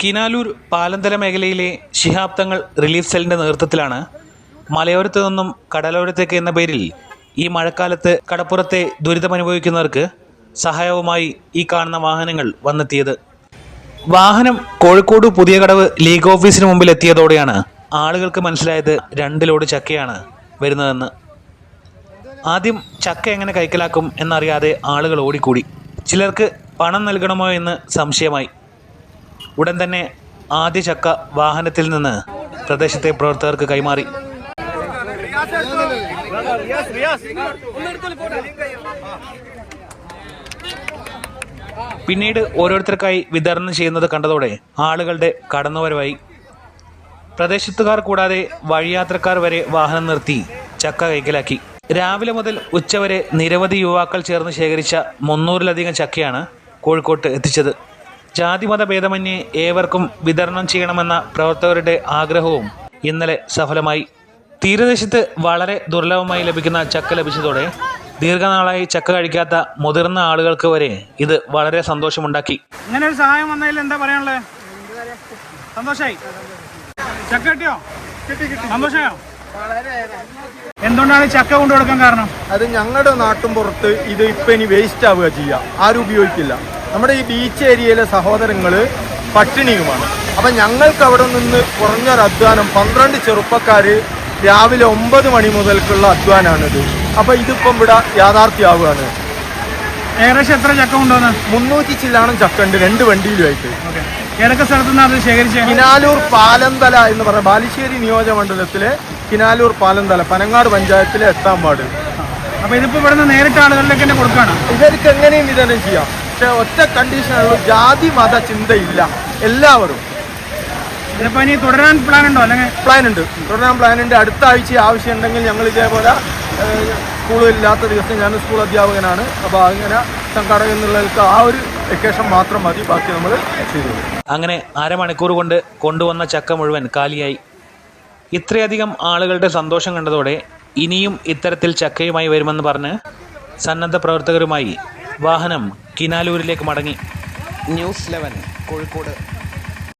കിനാലൂർ പാലന്തല മേഖലയിലെ ശിഹാബ് തങ്ങൾ റിലീഫ് സെല്ലിന്റെ നേതൃത്വത്തിലാണ് മലയോരത്ത് നിന്നും കടലോരത്തേക്ക് എന്ന പേരിൽ ഈ മഴക്കാലത്ത് കടപ്പുറത്തെ ദുരിതമനുഭവിക്കുന്നവർക്ക് സഹായവുമായി ഈ കാണുന്ന വാഹനങ്ങൾ വന്നെത്തിയത്. വാഹനം കോഴിക്കോട് പുതിയ കടവ് ലീഗ് ഓഫീസിന് മുമ്പിൽ എത്തിയതോടെയാണ് ആളുകൾക്ക് മനസ്സിലായത് രണ്ട് ലോഡ് ചക്കയാണ് വരുന്നതെന്ന്. ആദ്യം ചക്ക എങ്ങനെ കൈക്കലാക്കും എന്നറിയാതെ ആളുകൾ ഓടിക്കൂടി. ചിലർക്ക് പണം നൽകണമോ എന്ന് സംശയമായി. ഉടൻ തന്നെ ആദ്യ ചക്ക വാഹനത്തിൽ നിന്ന് പ്രദേശത്തെ പ്രവർത്തകർക്ക് കൈമാറി. പിന്നീട് ഓരോരുത്തർക്കായി വിതരണം ചെയ്യുന്നത് കണ്ടതോടെ ആളുകളുടെ കടന്നുവരവായി. പ്രദേശത്തുകാർ കൂടാതെ വഴിയാത്രക്കാർ വരെ വാഹനം നിർത്തി ചക്ക കൈക്കലാക്കി. രാവിലെ മുതൽ ഉച്ചവരെ നിരവധി യുവാക്കൾ ചേർന്ന് ശേഖരിച്ച മുന്നൂറിലധികം ചക്കയാണ് കോഴിക്കോട്ട് എത്തിച്ചത്. ജാതിമത ഭേദമന്യേ ഏവർക്കും വിതരണം ചെയ്യണമെന്ന പ്രവർത്തകരുടെ ആഗ്രഹവും ഇന്നലെ സഫലമായി. തീരദേശത്ത് വളരെ ദുർലഭമായി ലഭിക്കുന്ന ചക്ക ലഭിച്ചതോടെ ദീർഘനാളായി ചക്ക കഴിക്കാത്ത മുതിർന്ന ആളുകൾക്ക് വരെ ഇത് വളരെ സന്തോഷമുണ്ടാക്കി. ഇങ്ങനെ ഒരു സഹായം വന്നതിൽ എന്താ പറയാനുള്ളത് സന്തോഷായി. ചക്ക കിട്ടിയോ? സന്തോഷമായോ? എന്തുകൊണ്ടാണ് ചക്ക കൊണ്ടു കൊടുക്കാൻ കാരണം? അത് ഞങ്ങളുടെ നാട്ടും പുറത്ത് ഇത് ഇപ്പൊ ഇനി വേസ്റ്റ് ആവുക ചെയ്യുക ആരും ഉപയോഗിക്കില്ല. നമ്മുടെ ഈ ബീച്ച് ഏരിയയിലെ സഹോദരങ്ങൾ പട്ടിണിയുമാണ്. അപ്പം ഞങ്ങൾക്ക് അവിടെ നിന്ന് കുറഞ്ഞൊരു അധ്വാനം പന്ത്രണ്ട് ചെറുപ്പക്കാർ രാവിലെ ഒമ്പത് മണി മുതൽക്കുള്ള അധ്വാനമാണിത് അപ്പം ഇതിപ്പം ഇവിടെ യാഥാർത്ഥ്യമാവുകയാണ് ഏകദേശം എത്ര ചക്ക ഉണ്ടോന്ന് മുന്നൂറ്റി ചില്ലാണം ചക്ക ഉണ്ട് രണ്ട് വണ്ടിയിലുമായിട്ട്. ഏതൊക്കെ സ്ഥലത്തു നിന്നാണ് ശേഖരിച്ചത്? കിനാലൂർ പാലന്തല എന്ന് പറഞ്ഞ ബാലുശ്ശേരി നിയോജകമണ്ഡലത്തിലെ കിനാലൂർ പാലന്തല പനങ്ങാട് പഞ്ചായത്തിലെ എട്ടാം വാർഡ്. അപ്പൊ ഇതിപ്പോ ഇവിടുന്ന് നേരിട്ട് ആളുകളിലേക്ക് തന്നെ കൊടുക്കാണ് ഇവർക്ക് എങ്ങനെയും വിതരണം ചെയ്യാം. പക്ഷെ ഒറ്റ കണ്ടീഷനുള്ളൂ ജാതി മത ചിന്തയില്ല. എല്ലാവരും. ഇതിപ്പോ ഇനി തുടരാൻ പ്ലാൻ ഉണ്ടോ? അല്ലെങ്കിൽ പ്ലാൻ ഉണ്ട്. തുടരാൻ പ്ലാൻ ഉണ്ട്. അടുത്ത ആഴ്ച ആവശ്യം ഉണ്ടെങ്കിൽ ഞങ്ങൾ ഇതേപോലെ സ്കൂളില്ലാത്ത ദിവസം ഞാൻ സ്കൂൾ അധ്യാപകനാണ്. അപ്പോൾ അങ്ങനെ സംഘാടകൻ എന്നുള്ളവർക്ക് ആ ഒരു വെക്കേഷൻ മാത്രം മതി. ബാക്കി നമ്മൾ ചെയ്തു. അങ്ങനെ അരമണിക്കൂർ കൊണ്ട് കൊണ്ടുവന്ന ചക്ക മുഴുവൻ കാലിയായി. ഇത്രയധികം ആളുകളുടെ സന്തോഷം കണ്ടതോടെ ഇനിയും ഇത്തരത്തിൽ ചക്കയുമായി വരുമെന്ന് പറഞ്ഞ് സന്നദ്ധ പ്രവർത്തകരുമായി വാഹനം കിനാലൂരിലേക്ക് മടങ്ങി. News eleven Kozhikode.